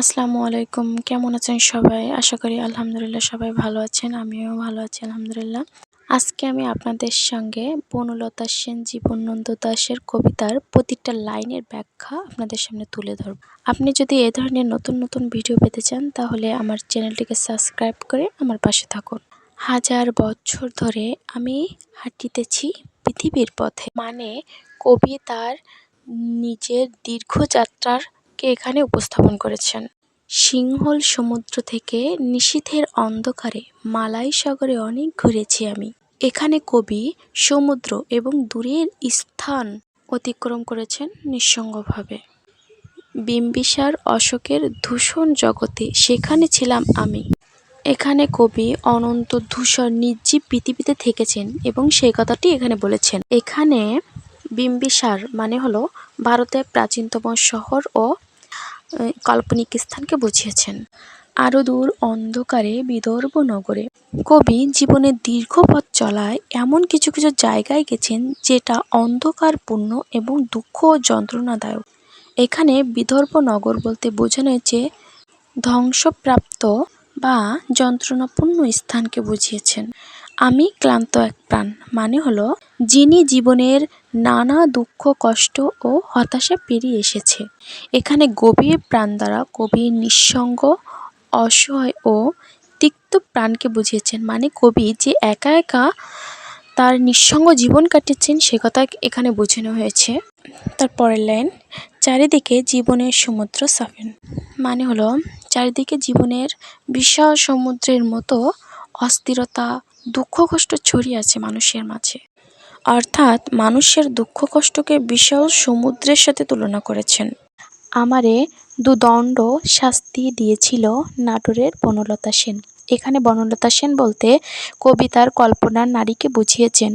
আসসালামু আলাইকুম। কেমন আছেন সবাই? আশা করি আলহামদুলিল্লাহ সবাই ভালো আছেন, আমিও ভালো আছি, আলহামদুলিল্লাহ। আজকে আমি আপনাদের সঙ্গে বনলতা সেন জীবনানন্দ দাশের কবিতার প্রতিটা লাইনের ব্যাখ্যা আপনাদের সামনে তুলে ধরব। আপনি যদি এ ধরনের নতুন নতুন ভিডিও পেতে চান, তাহলে আমার চ্যানেলটিকে সাবস্ক্রাইব করে আমার পাশে থাকুন। হাজার বছর ধরে আমি হাঁটিতেছি পৃথিবীর পথে মানে কবি তার নিজের দীর্ঘ যাত্রারকে এখানে উপস্থাপন করেছেন? সিংহল সমুদ্র থেকে নিশীথের অন্ধকারে মালাই সাগরে অনেক ঘুরেছি আমি। এখানে কবি, সমুদ্র এবং দূরের স্থান অতিক্রম করেছেন নিঃসঙ্গভাবে। বিম্বিসার অশোকের দূষণ জগতে সেখানে ছিলাম আমি। এখানে কবি অনন্ত ধূসর নির্জীব পৃথিবীতে থেকেছেন এবং সেই কথাটি এখানে বলেছেন। এখানে বিম্বিসার মানে হলো ভারতের প্রাচীনতম শহর ও কাল্পনিক স্থানকে বুঝিয়েছেন। আরও দূর, অন্ধকারে, বিদর্ভ নগরে। কবি জীবনের দীর্ঘ পথ চলায় এমন কিছু কিছু জায়গায় গেছেন যেটা অন্ধকারপূর্ণ এবং দুঃখ ও যন্ত্রণাদায়ক। এখানে বিদর্ভ নগর বলতে বোঝানো হয়েছে, ধ্বংসপ্রাপ্ত বা যন্ত্রণাপূর্ণ স্থানকে বুঝিয়েছেন। আমি ক্লান্ত এক প্রাণ মানে হলো, যিনি জীবনের নানা দুঃখ, কষ্ট ও হতাশা পেরিয়ে এসেছে। এখানে গভীর প্রাণ দ্বারা কবি নিঃসঙ্গ, অসহায় ও তিক্ত প্রাণকে বুঝিয়েছেন। মানে কবি যে একা একা তার নিঃসঙ্গ জীবন কাটিয়েছেন, সে কথা এখানে বোঝানো হয়েছে। তার পরের লাইন, চারিদিকে জীবনের সমুদ্র সাফেন। মানে হলো, চারিদিকে জীবনের বিশাল সমুদ্রের মতো অস্থিরতা দুঃখ কষ্ট ছড়িয়ে আছে মানুষের মাঝে। অর্থাৎ মানুষের দুঃখ কষ্টকে বিশাল সমুদ্রের সাথে তুলনা করেছেন। আমারে দুদণ্ড শাস্তি দিয়েছিল নাটোরের বনলতা সেন। এখানে বনলতা সেন বলতে কবিতার কল্পনার নারীকে বুঝিয়েছেন।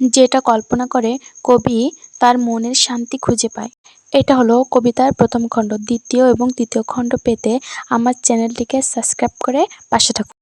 যেটা কল্পনা করে কবি তার মনের শান্তি খুঁজে পায়। এটা হলো কবিতার প্রথম খণ্ড। দ্বিতীয় এবং তৃতীয় খণ্ড পেতে আমার চ্যানেলটিকে সাবস্ক্রাইব করে পাশে থাকুন।